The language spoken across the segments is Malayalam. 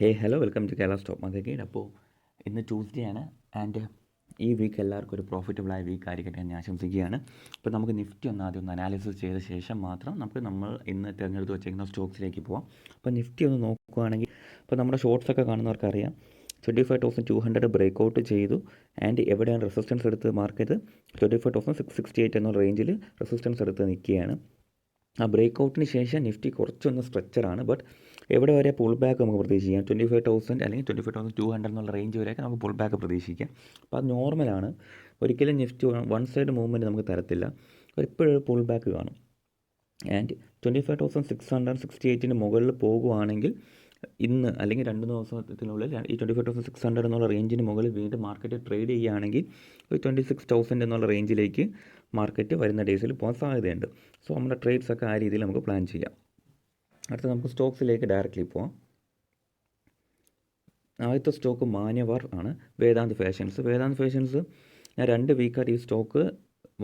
Hey hello welcome to Kerala stock market അപ്പോൾ ഇന്ന് ട്യൂസ്ഡേ ആണ്. ആൻഡ് ഈ വീക്ക് എല്ലാവർക്കും ഒരു പ്രോഫിറ്റബിളായ വീക്ക് ആയിരിക്കട്ടെ എന്ന് ആശംസിക്കുകയാണ്. അപ്പോൾ നമുക്ക് നിഫ്റ്റി ഒന്ന് ആദ്യം ഒന്ന് അനാലിസിസ് ചെയ്ത ശേഷം മാത്രം നമുക്ക് നമ്മൾ ഇന്ന് തിരഞ്ഞെടുത്ത് വെച്ചിരിക്കുന്ന സ്റ്റോക്സിലേക്ക് പോവാം. അപ്പോൾ നിഫ്റ്റി ഒന്ന് നോക്കുകയാണെങ്കിൽ ഇപ്പോൾ നമ്മുടെ ഷോർട്സ് ഒക്കെ കാണുന്നവർക്കറിയാം. Twenty five thousand two hundred break out ചെയ്തു. ആൻഡ് എവിടെയാണ് റെസിസ്റ്റൻസ് എടുത്ത് market twenty five thousand six sixty eight എന്നുള്ള റേഞ്ചിൽ റെസിസ്റ്റൻസ് എടുത്ത് നിൽക്കുകയാണ്. ആ ബ്രേക്ക് ഔട്ടിന് ശേഷം നിഫ്റ്റി കുറച്ചൊന്ന് സ്ട്രക്ചറാണ് ബട്ട് എവിടെ വരെ പുൾ ബാക്ക് നമുക്ക് പ്രതീക്ഷിക്കാം? ട്വന്റി ഫൈവ് തൗസൻഡ് അല്ലെങ്കിൽ twenty five thousand two hundred എന്നുള്ള റേഞ്ച് വരെയൊക്കെ നമുക്ക് പുൾ ബാക്ക് പ്രതീക്ഷിക്കാം. അപ്പോൾ അത് നോർമലാണ് ഒരിക്കലും നിഫ്റ്റി വൺ സൈഡ് മൂവ്മെന്റ് നമുക്ക് തരത്തില്ല. എപ്പോഴും പുൾ ബാക്ക് കാണും. And twenty five thousand six hundred sixty എയ്റ്റിന് മുകളിൽ പോകുവാണെങ്കിൽ ഇന്ന് അല്ലെങ്കിൽ രണ്ട് ദിവസത്തിനുള്ളിൽ ഈ twenty five thousand six hundred എന്നുള്ള റേഞ്ചിന് മുകളിൽ വീണ്ടും മാർക്കറ്റ് ട്രേഡ് ചെയ്യുകയാണെങ്കിൽ ഒരു ട്വന്റി സിക്സ് തൗസൻഡ് എന്നുള്ള റേഞ്ചിലേക്ക് മാർക്കറ്റ് വരുന്ന ഡേയ്സിൽ പോകാൻ സാധ്യതയുണ്ട്. സോ നമ്മുടെ ട്രേഡ്സ് ഒക്കെ ആ രീതിയിൽ നമുക്ക് പ്ലാൻ ചെയ്യാം. അടുത്ത നമുക്ക് സ്റ്റോക്സിലേക്ക് ഡയറക്റ്റ്ലി പോവാം. ആദ്യത്തെ സ്റ്റോക്ക് മാന്യവർ ആണ് വേദാന്ത് ഫാഷൻസ്. വേദാന്ത് ഫാഷൻസ് ഞാൻ രണ്ട് വീക്കായിട്ട് ഈ സ്റ്റോക്ക്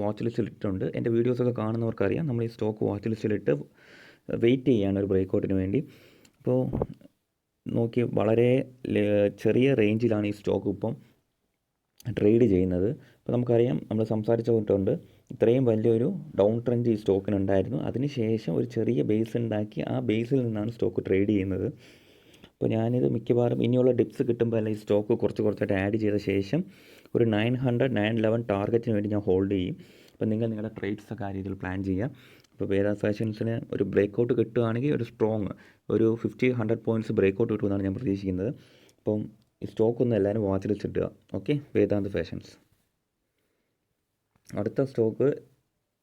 വാച്ച് ലിസ്റ്റിൽ ഇട്ടിട്ടുണ്ട്. എന്റെ വീഡിയോസൊക്കെ കാണുന്നവർക്കറിയാം. നമ്മൾ ഈ സ്റ്റോക്ക് വാച്ച് ലിസ്റ്റിൽ ഇട്ട് വെയിറ്റ് ചെയ്യാണ് ഒരു ബ്രേക്ക് ഔട്ടിന് വേണ്ടി. അപ്പോൾ നോക്കി വളരെ ചെറിയ റേഞ്ചിലാണ് ഈ സ്റ്റോക്ക് ഇപ്പം. ട്രേഡ് ചെയ്യുന്നത്. അപ്പോൾ നമുക്കറിയാം നമ്മൾ സംസാരിച്ചുകൊണ്ടുണ്ട് ഇത്രയും വലിയൊരു ഡൗൺ ട്രെൻഡ് ഈ സ്റ്റോക്കിനുണ്ടായിരുന്നു. അതിനുശേഷം ഒരു ചെറിയ ബേസ് ഉണ്ടാക്കി ആ ബേസിൽ നിന്നാണ് സ്റ്റോക്ക് ട്രേഡ് ചെയ്യുന്നത്. അപ്പോൾ ഞാനിത് മിക്കവാറും ഇനിയുള്ള ഡിപ്സ് കിട്ടുമ്പോൾ അല്ല ഈ സ്റ്റോക്ക് കുറച്ച് കുറച്ചായിട്ട് ആഡ് ചെയ്ത ശേഷം ഒരു നയൻ ഹൺഡ്രഡ് നയൻ ലെവൻ ടാർഗറ്റിന് വേണ്ടി ഞാൻ ഹോൾഡ് ചെയ്യും. അപ്പോൾ നിങ്ങൾ നിങ്ങളുടെ ട്രേഡ്സ് ഒക്കെ ആ രീതിയിൽ പ്ലാൻ ചെയ്യുക. ഇപ്പോൾ വേദാ ഫാഷൻസിന് ഒരു ബ്രേക്കൗട്ട് കിട്ടുകയാണെങ്കിൽ ഒരു സ്ട്രോങ് ഒരു ഫിഫ്റ്റി ഹൺഡ്രഡ് പോയിന്റ്സ് ബ്രേക്കൗട്ട് കിട്ടുമെന്നാണ് ഞാൻ പ്രതീക്ഷിക്കുന്നത്. അപ്പം ഈ സ്റ്റോക്ക് ഒന്ന് എല്ലാവരും വാച്ച് ലിസ്റ്റ് ഇടുക ഓക്കെ വേദാന്ത് ഫാഷൻസ് അടുത്ത stock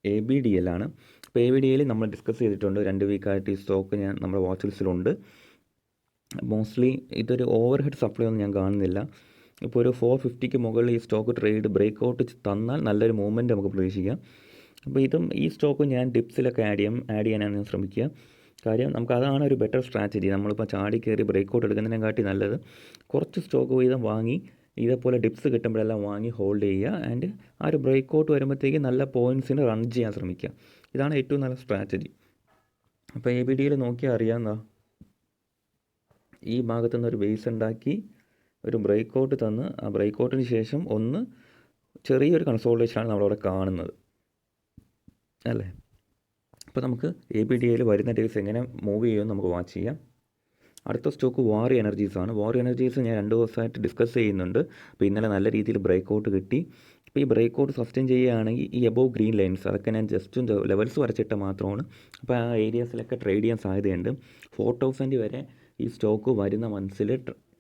A B D L ആണ്. അപ്പോൾ എ ബി ഡി എൽ നമ്മൾ ഡിസ്കസ് ചെയ്തിട്ടുണ്ട്. രണ്ട് വീക്കായിട്ട് ഈ സ്റ്റോക്ക് ഞാൻ നമ്മുടെ വാച്ച് ലിസ്റ്റിലുണ്ട് മോസ്റ്റ്ലി ഇതൊരു ഓവർ ഹെഡ് സപ്ലൈ ഒന്നും ഞാൻ കാണുന്നില്ല. ഇപ്പോൾ ഒരു ഫോർ ഫിഫ്റ്റിക്ക് മുകളിൽ ഈ സ്റ്റോക്ക് ട്രേഡ് ബ്രേക്ക് ഔട്ട് തന്നാൽ നല്ലൊരു മൂവ്മെന്റ് നമുക്ക് പ്രതീക്ഷിക്കാം. അപ്പോൾ ഇതും ഈ സ്റ്റോക്ക് ഞാൻ ഡിപ്സിലൊക്കെ ആഡ് ചെയ്യാം ആഡ് ചെയ്യാനാണ് ഞാൻ ശ്രമിക്കുക. കാര്യം നമുക്ക് അതാണ് ഒരു ബെറ്റർ സ്ട്രാറ്റജി നമ്മളിപ്പോൾ ചാടി കയറി ബ്രേക്ക് ഔട്ട് എടുക്കുന്നതിനെക്കാട്ടി നല്ലത് കുറച്ച് സ്റ്റോക്ക് വീതം വാങ്ങി ഇതേപോലെ ഡിപ്സ് കിട്ടുമ്പോഴെല്ലാം വാങ്ങി ഹോൾഡ് ചെയ്യുക ആൻഡ് ആ ഒരു ബ്രേക്ക് ഔട്ട് വരുമ്പോഴത്തേക്ക് നല്ല പോയിന്റ്സിന് റൺ ചെയ്യാൻ ശ്രമിക്കുക. ഇതാണ് ഏറ്റവും നല്ല സ്ട്രാറ്റജി അപ്പോൾ എ ബി ഡിയിൽ നോക്കിയാൽ അറിയാമെന്നാ ഈ ഭാഗത്ത് നിന്ന് ഒരു ബേസ് ഉണ്ടാക്കി ഒരു ബ്രേക്ക് ഔട്ട് തന്ന്. ആ ബ്രേക്ക് ഔട്ടിന് ശേഷം ഒന്ന് ചെറിയൊരു കൺസോൾട്ടേഷനാണ് നമ്മളവിടെ കാണുന്നത്. അല്ലേ? അപ്പോൾ നമുക്ക് എ ബി ഡി എയിൽ വരുന്ന ഡേയ്സ് എങ്ങനെ മൂവ് ചെയ്യുമെന്ന് നമുക്ക് വാച്ച് ചെയ്യാം. അടുത്ത സ്റ്റോക്ക് വാറി എനർജീസ് ആണ്. വാറി എനർജീസ് ഞാൻ രണ്ട് ദിവസമായിട്ട് ഡിസ്കസ് ചെയ്യുന്നുണ്ട്. അപ്പോൾ ഇന്നലെ നല്ല രീതിയിൽ ബ്രേക്ക് ഔട്ട് കിട്ടി. അപ്പോൾ ഈ ബ്രേക്ക് ഔട്ട് സസ്റ്റെയിൻ ചെയ്യുകയാണെങ്കിൽ ഈ എബോവ് ഗ്രീൻ ലൈൻസ് അതൊക്കെ ഞാൻ ജസ്റ്റ് ലെവൽസ് വരച്ചിട്ട് മാത്രമാണ്. അപ്പോൾ ആ ഏരിയാസിലൊക്കെ ട്രേഡ് ചെയ്യാൻ സാധ്യതയുണ്ട്. ഫോർ തൗസൻഡ് വരെ ഈ സ്റ്റോക്ക് വരുന്ന മന്ത്സിൽ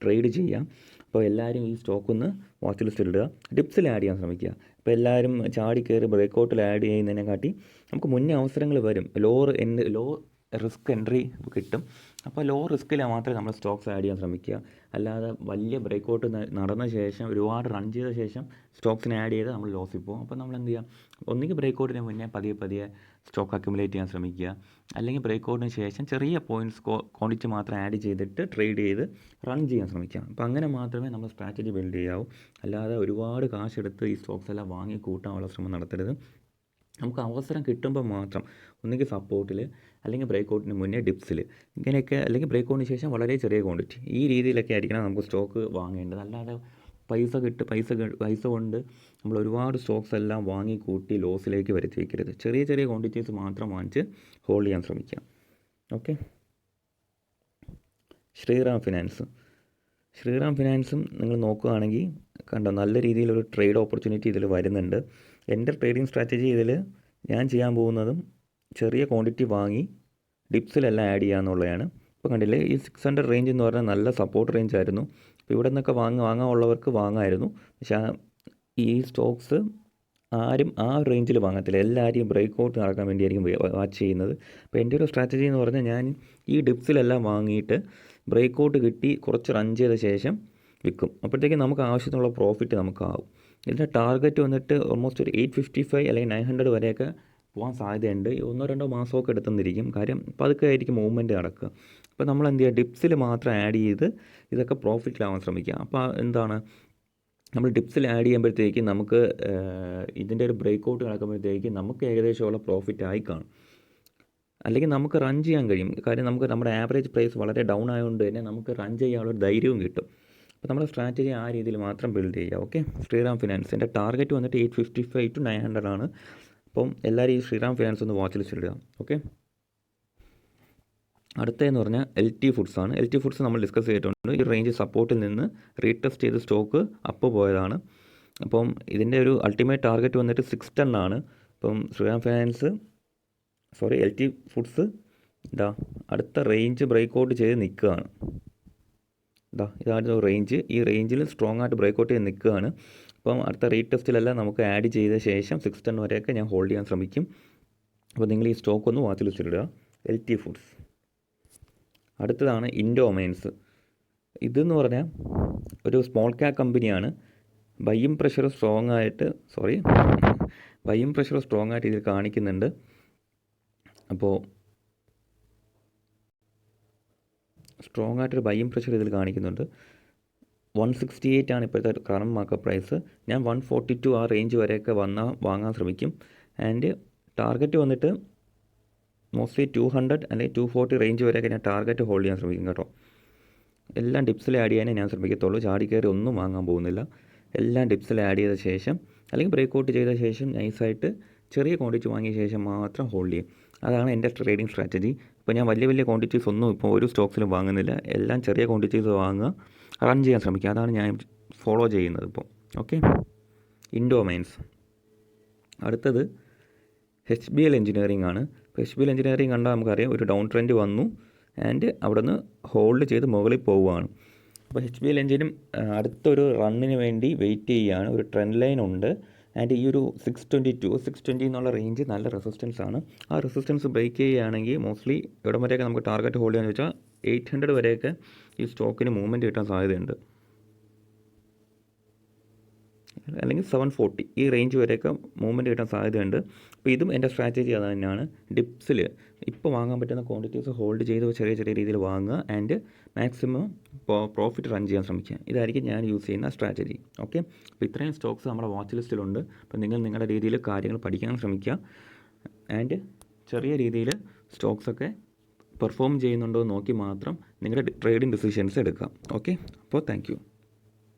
ട്രേഡ് ചെയ്യാം. അപ്പോൾ എല്ലാവരും ഈ സ്റ്റോക്ക് ഒന്ന് വാച്ച് ലിസ്റ്റിൽ ഇടുക. ഡിപ്സിൽ ആഡ് ചെയ്യാൻ ശ്രമിക്കുക. അപ്പോൾ എല്ലാവരും ചാടി കയറി ബ്രേക്ക് ഔട്ടിൽ ആഡ് ചെയ്യുന്നതിനെക്കാട്ടി നമുക്ക് മുന്നേ അവസരങ്ങൾ വരും. Lower and low risk entry കിട്ടും. അപ്പോൾ ലോ റിസ്ക്കിൽ മാത്രമേ നമ്മൾ സ്റ്റോക്സ് ആഡ് ചെയ്യാൻ ശ്രമിക്കുക. അല്ലാതെ വലിയ ബ്രേക്ക് ഔട്ട് നടന്ന ശേഷം ഒരുപാട് റൺ ചെയ്ത ശേഷം സ്റ്റോക്സിനെ ആഡ് ചെയ്ത് നമ്മൾ ലോസിൽ പോകും. അപ്പോൾ നമ്മൾ എന്ത് ചെയ്യുക? ഒന്നുകിൽ ബ്രേക്ക് ഔട്ടിന് മുന്നേ പതിയെ പതിയെ സ്റ്റോക്ക് അക്യുമുലേറ്റ് ചെയ്യാൻ ശ്രമിക്കുക. അല്ലെങ്കിൽ ബ്രേക്ക് ഔട്ടിന് ശേഷം ചെറിയ പോയിന്റ്സ് ക്വാണ്ടിറ്റി മാത്രം ആഡ് ചെയ്തിട്ട് ട്രേഡ് ചെയ്ത് റൺ ചെയ്യാൻ ശ്രമിക്കുക. അപ്പോൾ അങ്ങനെ മാത്രമേ നമ്മൾ സ്ട്രാറ്റജി ബിൽഡ് ചെയ്യാവൂ. അല്ലാതെ ഒരുപാട് കാശെടുത്ത് ഈ സ്റ്റോക്സ് എല്ലാം വാങ്ങി കൂട്ടാനുള്ള ശ്രമം നടത്തരുത്. നമുക്ക് അവസരം കിട്ടുമ്പോൾ മാത്രം ഒന്നുകിൽ സപ്പോർട്ടിൽ അല്ലെങ്കിൽ ബ്രേക്ക് ഔട്ടിന് മുന്നേ ഡിപ്സിൽ ഇങ്ങനെയൊക്കെ അല്ലെങ്കിൽ ബ്രേക്ക് ഔട്ടിന് ശേഷം വളരെ ചെറിയ ക്വാണ്ടിറ്റി ഈ രീതിയിലൊക്കെ ആയിരിക്കണം നമുക്ക് സ്റ്റോക്ക് വാങ്ങേണ്ടത്. അല്ലാതെ പൈസ കിട്ട് പൈസ പൈസ കൊണ്ട് നമ്മൾ ഒരുപാട് സ്റ്റോക്സ് എല്ലാം വാങ്ങി കൂട്ടി ലോസിലേക്ക് വരുത്തി വയ്ക്കരുത് ചെറിയ ചെറിയ ക്വാണ്ടിറ്റീസ് മാത്രം വാങ്ങിച്ച് ഹോൾഡ് ചെയ്യാൻ ശ്രമിക്കുക. Okay Shriram Finance. ശ്രീറാം ഫിനാൻസും നിങ്ങൾ നോക്കുകയാണെങ്കിൽ കണ്ടോ നല്ല രീതിയിലൊരു ട്രേഡ് ഓപ്പർച്യൂണിറ്റി ഇതിൽ വരുന്നുണ്ട്. എന്റെ ട്രേഡിംഗ് സ്ട്രാറ്റജി ഇതിൽ ഞാൻ ചെയ്യാൻ പോകുന്നതും ചെറിയ ക്വാണ്ടിറ്റി വാങ്ങി ഡിപ്സിലെല്ലാം ആഡ് ചെയ്യുക എന്നുള്ളതാണ് ഇപ്പോൾ കണ്ടില്ലേ ഈ സിക്സ് ഹൺഡ്രഡ് റേഞ്ച് എന്ന് പറഞ്ഞാൽ നല്ല സപ്പോർട്ട് റേഞ്ച് ആയിരുന്നു. അപ്പോൾ ഇവിടെ നിന്നൊക്കെ വാങ്ങി വാങ്ങാനുള്ളവർക്ക് വാങ്ങാമായിരുന്നു പക്ഷേ ഈ സ്റ്റോക്സ് ആരും ആ റേഞ്ചിൽ വാങ്ങത്തില്ല. എല്ലാവരെയും ബ്രേക്ക് ഔട്ട് നടക്കാൻ വേണ്ടിയായിരിക്കും വാച്ച് ചെയ്യുന്നത്. അപ്പോൾ എന്റെ ഒരു സ്ട്രാറ്റജി എന്ന് പറഞ്ഞാൽ ഞാൻ ഈ ഡിപ്സിലെല്ലാം വാങ്ങിയിട്ട് ബ്രേക്ക് ഔട്ട് കിട്ടി കുറച്ച് റൺ ചെയ്ത ശേഷം വിൽക്കും. അപ്പോഴത്തേക്കും നമുക്ക് ആവശ്യത്തിനുള്ള പ്രോഫിറ്റ് നമുക്കാവും. ഇതിന്റെ ടാർഗറ്റ് വന്നിട്ട് ഓൾമോസ്റ്റ് ഒരു എയ്റ്റ് ഫിഫ്റ്റി ഫൈവ് അല്ലെങ്കിൽ നയൻ ഹൺഡ്രഡ് വരെയൊക്കെ പോകാൻ സാധ്യതയുണ്ട്. ഒന്നോ രണ്ടോ മാസമൊക്കെ എടുത്തെന്നിരിക്കും കാര്യം പതുക്കെ ആയിരിക്കും മൂവ്മെന്റ് നടക്കുക. അപ്പോൾ നമ്മൾ എന്ത് ചെയ്യുക ഡിപ്സിൽ മാത്രം ആഡ് ചെയ്ത് ഇതൊക്കെ പ്രോഫിറ്റിലാവാൻ ശ്രമിക്കുക അപ്പോൾ എന്താണ്? നമ്മൾ ഡിപ്സിൽ ആഡ് ചെയ്യുമ്പോഴത്തേക്ക് നമുക്ക് ഇതിന്റെ ഒരു ബ്രേക്ക് ഔട്ട് നടക്കുമ്പോഴത്തേക്ക് നമുക്ക് ഏകദേശമുള്ള പ്രോഫിറ്റ് ആയി കാണും. അല്ലെങ്കിൽ നമുക്ക് റൺ ചെയ്യാൻ കഴിയും. കാര്യം നമുക്ക് നമ്മുടെ ആവറേജ് പ്രൈസ് വളരെ ഡൗൺ ആയതുകൊണ്ട് തന്നെ നമുക്ക് റൺ ചെയ്യാനുള്ള ധൈര്യവും കിട്ടും. അപ്പോൾ നമ്മുടെ സ്ട്രാറ്റജി ആ രീതിയിൽ മാത്രം ബിൽഡ് ചെയ്യുക ഓക്കെ ശ്രീറാം ഫിനാൻസ് എന്റെ ടാർഗറ്റ് വന്നിട്ട് eight fifty five to nine hundred ആണ്. അപ്പം എല്ലാവരും ഈ ശ്രീറാം ഫിനാൻസ് ഒന്ന് വാച്ചിൽ ചെല്ലുക ഓക്കെ അടുത്തതെന്ന് പറഞ്ഞാൽ എൽ ടി ഫുഡ്സ് ആണ്. എൽ ടി ഫുഡ്സ് നമ്മൾ ഡിസ്കസ് ചെയ്തിട്ടുണ്ട്. ഈ റേഞ്ച് സപ്പോർട്ടിൽ നിന്ന് റീടെസ്റ്റ് ചെയ്ത് സ്റ്റോക്ക് അപ്പ് പോയതാണ്. അപ്പം ഇതിന്റെ ഒരു അൾട്ടിമേറ്റ് ടാർഗറ്റ് വന്നിട്ട് സിക്സ് ടെൻ ആണ്. ഇപ്പം Shriram Finance sorry L T Foods ഇതാ അടുത്ത റേഞ്ച് ബ്രേക്ക് ഔട്ട് ചെയ്ത് നിൽക്കുകയാണ്. ഇതാ ഇതാണ് റേഞ്ച് ഈ റേഞ്ചിൽ സ്ട്രോങ് ആയിട്ട് ബ്രേക്ക് ഔട്ട് ചെയ്ത് നിൽക്കുകയാണ്. അപ്പം അടുത്ത റീടെസ്റ്റിലെല്ലാം നമുക്ക് ആഡ് ചെയ്ത ശേഷം സിക്സ് ടെൻ വരെയൊക്കെ ഞാൻ ഹോൾഡ് ചെയ്യാൻ ശ്രമിക്കും. അപ്പോൾ നിങ്ങൾ ഈ സ്റ്റോക്ക് ഒന്ന് വാച്ച് ലിസ്റ്റിലിടുക എൽ ടി ഫുഡ്സ് അടുത്തതാണ് ഇൻഡോമൈൻസ് ഇതെന്ന് പറഞ്ഞാൽ ഒരു സ്മോൾ ക്യാപ് കമ്പനിയാണ് ബയ്യും പ്രഷർ സ്ട്രോങ് ആയിട്ട് സോറി ബയ്യും പ്രഷർ സ്ട്രോങ് ആയിട്ട് ഇതിൽ കാണിക്കുന്നുണ്ട്. അപ്പോൾ സ്ട്രോങ് ആയിട്ടൊരു ബയ്യും പ്രഷർ ഇതിൽ കാണിക്കുന്നുണ്ട്. വൺ സിക്സ്റ്റി എയ്റ്റ് ആണ് ഇപ്പോഴത്തെ കറണ്ട് മാർക്കറ്റ് പ്രൈസ് ഞാൻ വൺ ഫോർട്ടി ടു ആ റേഞ്ച് വരെയൊക്കെ വന്നാൽ വാങ്ങാൻ ശ്രമിക്കും. ആൻഡ് ടാർഗറ്റ് വന്നിട്ട് മോസ്റ്റ്ലി ടു ഹൺഡ്രഡ് അല്ലെങ്കിൽ ടു ഫോർട്ടി റേഞ്ച് വരെയൊക്കെ ഞാൻ ടാർഗറ്റ് ഹോൾഡ് ചെയ്യാൻ ശ്രമിക്കും കേട്ടോ. എല്ലാം ഡിപ്സിൽ ആഡ് ചെയ്യാനേ ഞാൻ ശ്രമിക്കത്തുള്ളൂ. ചാടി കയറി ഒന്നും വാങ്ങാൻ പോകുന്നില്ല. എല്ലാം ഡിപ്സിൽ ആഡ് ചെയ്ത ശേഷം അല്ലെങ്കിൽ ബ്രേക്ക് ഔട്ട് ചെയ്ത ശേഷം നൈസായിട്ട് ചെറിയ ക്വാണ്ടിറ്റി വാങ്ങിയ ശേഷം മാത്രം ഹോൾഡ് ചെയ്യും. അതാണ് എന്റെ ട്രേഡിംഗ് സ്ട്രാറ്റജി ഇപ്പോൾ ഞാൻ വലിയ വലിയ ക്വാണ്ടിറ്റീസ് ഒന്നും ഇപ്പോൾ ഒരു സ്റ്റോക്സിലും വാങ്ങുന്നില്ല. എല്ലാം ചെറിയ ക്വാണ്ടിറ്റീസ് വാങ്ങുക റൺ ചെയ്യാൻ ശ്രമിക്കുക. അതാണ് ഞാൻ ഫോളോ ചെയ്യുന്നത് ഇപ്പോൾ ഓക്കെ ഇൻഡോമൈൻസ് അടുത്തത് എച്ച് ബി എൽ എഞ്ചിനീയറിംഗ് ആണ്. എൽ എഞ്ചിനീയറിംഗ് കണ്ടാൽ നമുക്കറിയാം ഒരു ഡൗൺ ട്രെൻഡ് വന്നു ആൻഡ് അവിടെ നിന്ന് ഹോൾഡ് ചെയ്ത് മുകളിൽ പോവുകയാണ്. അപ്പോൾ എച്ച് ബി എൽ എഞ്ചിനും അടുത്തൊരു റണ്ണിന് വേണ്ടി വെയിറ്റ് ചെയ്യുകയാണ്. ഒരു ട്രെൻഡ് ലൈൻ ഉണ്ട്. ആൻഡ് ഈ ഒരു six twenty to six twenty എന്നുള്ള റേഞ്ച് നല്ല റെസിസ്റ്റൻസ് ആണ്. ആ റെസിസ്റ്റൻസ് ബ്രേക്ക് ചെയ്യുകയാണെങ്കിൽ മോസ്റ്റ്ലി ഇവിടെ വരെയൊക്കെ നമുക്ക് ടാർഗറ്റ് ഹോൾഡ് ചെയ്യാന്ന് വെച്ചാൽ എയ്റ്റ് ഹൺഡ്രഡ് വരെയൊക്കെ ഈ സ്റ്റോക്കിന് മൂവ്മെന്റ് കിട്ടാൻ സാധ്യതയുണ്ട്. അല്ലെങ്കിൽ സെവൻ ഫോർട്ടി ഈ റേഞ്ച് വരെയൊക്കെ മൂവ്മെന്റ് കിട്ടാൻ സാധ്യതയുണ്ട്. അപ്പോൾ ഇതും എന്റെ സ്ട്രാറ്റജി അത് തന്നെയാണ്. ഡിപ്സിൽ ഇപ്പോൾ വാങ്ങാൻ പറ്റുന്ന ക്വാണ്ടിറ്റീസ് ഹോൾഡ് ചെയ്ത് ചെറിയ ചെറിയ രീതിയിൽ വാങ്ങുക ആൻഡ് മാക്സിമം പ്രോഫിറ്റ് റൺ ചെയ്യാൻ ശ്രമിക്കുക. ഇതായിരിക്കും ഞാൻ യൂസ് ചെയ്യുന്ന സ്ട്രാറ്റജി ഓക്കെ അപ്പോൾ ഇത്രയും സ്റ്റോക്സ് നമ്മുടെ വാച്ച് ലിസ്റ്റിലുണ്ട് അപ്പോൾ നിങ്ങൾ നിങ്ങളുടെ രീതിയിൽ കാര്യങ്ങൾ പഠിക്കാൻ ശ്രമിക്കുക. ആൻഡ് ചെറിയ രീതിയിൽ സ്റ്റോക്സൊക്കെ പെർഫോം ചെയ്യുന്നുണ്ടോ എന്ന് നോക്കി മാത്രം നിങ്ങളുടെ ട്രേഡിംഗ് ഡിസിഷൻസ് എടുക്കുക. ഓക്കെ അപ്പോൾ താങ്ക്